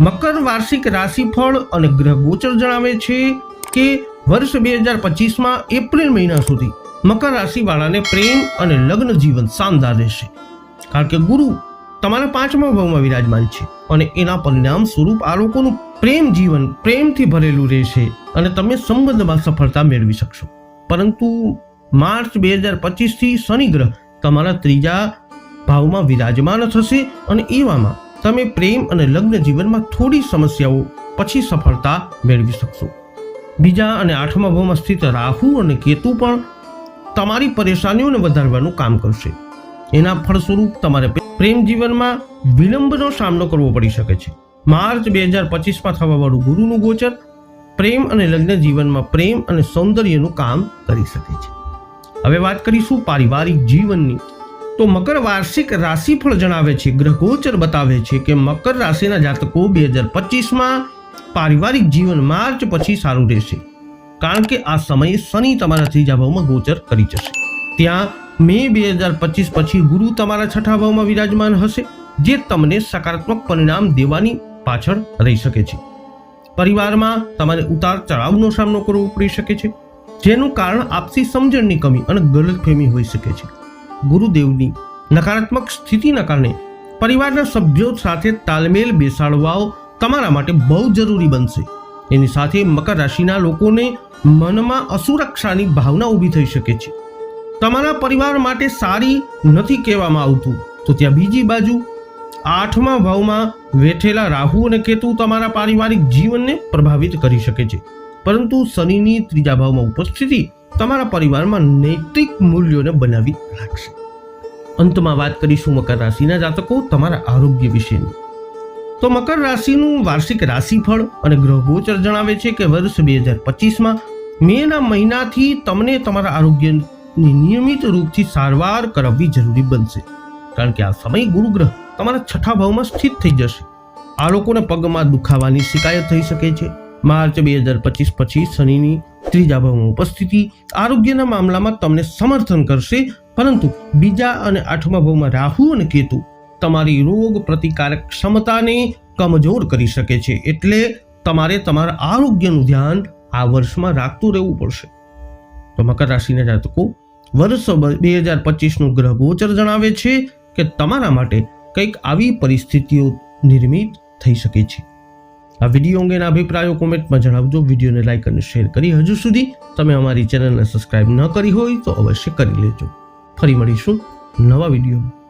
મકર વાર્ષિક રાશિફળ અને ગ્રહ ગોચર જણાવે છે કે વર્ષ બે હજાર પચીસમાં એપ્રિલ મહિના સુધી મકર રાશિવાળાને પ્રેમ અને લગ્ન જીવન શાનદાર રહેશે. કારણ કે ગુરુ તમારા પાંચમા ભાવમાં વિરાજમાન છે અને એના પરિણામ સ્વરૂપ આ લોકોનું પ્રેમ જીવન પ્રેમથી ભરેલું રહેશે અને તમે સંબંધમાં સફળતા મેળવી શકશો. પરંતુ માર્ચ બે હજાર પચીસથી શનિ ગ્રહ તમારા ત્રીજા ભાવમાં વિરાજમાન થશે અને એવામાં તમે પ્રેમ અને લગ્ન જીવનમાં થોડી સમસ્યાઓ પછી સફળતા મેળવી શકશો. બીજા અને આઠમા ભાવમાં સ્થિત રાહુ અને કેતુ પણ તમારી પરેશાનીઓને વધારવાનું કામ કરશે. એના ફળ સ્વરૂપ તમારે પ્રેમ જીવનમાં વિલંબનો સામનો કરવો પડી શકે છે. માર્ચ બે હજાર પચીસમાં થવાવાળું ગુરુનું ગોચર પ્રેમ અને લગ્ન જીવનમાં પ્રેમ અને સૌંદર્યનું કામ કરી શકે છે. હવે વાત કરીશું પારિવારિક જીવનની. તો મકર વાર્ષિક રાશિફળ જણાવે છે. ગ્રહગોચર બતાવે છે કે મકર રાશિના જાતકો બે હજાર પચીસમાં પારિવારિક જીવન માર્ચ પછી સારું રહેશે. કારણ કે આ સમયે શનિ તમારા ત્રીજા ભાવમાં ગોચર કરી જશે. ત્યાં મે બે હજાર પચીસ પછી ગુરુ તમારા છઠ્ઠા ભાવમાં વિરાજમાન હશે, જે તમને સકારાત્મક પરિણામ દેવાની પાછળ રહી શકે છે. પરિવારમાં તમારે ઉતાર ચઢાવનો સામનો કરવો પડી શકે છે, જેનું કારણ આપસી સમજણની કમી અને ગલતફહેમી હોઈ શકે છે. ગુરુદેવની નકારાત્મક સ્થિતિના કારણે પરિવારના સભ્યો સાથે તાલમેલ બેસાડવાઓ તમારા માટે બહુ જરૂરી બનશે. એની સાથે મકર રાશિના લોકોને મનમાં અસુરક્ષાની ભાવના ઊભી થઈ શકે છે. તમારા પરિવાર માટે સારી નથી કહેવામાં આવતું. તો ત્યાં બીજી બાજુ આઠમા ભાવમાં વેઠેલા રાહુ અને કેતુ તમારા પારિવારિક જીવનને પ્રભાવિત કરી શકે છે. પરંતુ શનિની ત્રીજા ભાવમાં ઉપસ્થિતિ તમારા પરિવારમાં નૈતિક મૂલ્યોને બનાવી રાખશે. અંતમાં વાત કરીશું મકર રાશિના જાતકો તમારા આરોગ્ય વિશેની. તો મકર રાશિનું વાર્ષિક રાશિફળ અને ગ્રહ ગોચર જણાવે છે કે વર્ષ બે હજાર પચીસમાં મેના મહિનાથી તમને તમારા આરોગ્યની નિયમિત રૂપથી સારવાર કરાવવી જરૂરી બનશે. કારણ કે આ સમય ગુરુગ્રહ તમારા છઠ્ઠા ભાવમાં સ્થિત થઈ જશે. આ લોકોને પગમાં દુખાવાની શિકાયત થઈ શકે છે. માર્ચ બે હજાર પચીસ પછી શનિની ત્રીજા ભાવમાં ઉપસ્થિતિ આરોગ્યના મામલામાં તમને સમર્થન કરશે, પરંતુ બીજા અને આઠમા ભાવમાં રાહુ અને કેતુ તમારી રોગ પ્રતિકારક ક્ષમતાને કમજોર કરી શકે છે, એટલે તમારે તમારા આરોગ્યનું ધ્યાન આ વર્ષમાં રાખતું રહેવું પડશે. તો મકર રાશિના જાતકો, વર્ષ બે હજાર પચીસનું ગ્રહ ગોચર જણાવે છે કે તમારા માટે કંઈક આવી પરિસ્થિતિઓ નિર્મિત થઈ શકે છે. આ વીડિયો અંગેના અભિપ્રાયો કોમેન્ટમાં જણાવજો. વિડીયોને લાઈક અને શેર કરી હજુ સુધી તમે અમારી ચેનલને સબસ્ક્રાઇબ ન કરી હોય તો અવશ્ય કરી લેજો. ફરી મળીશું નવા વિડીયોમાં.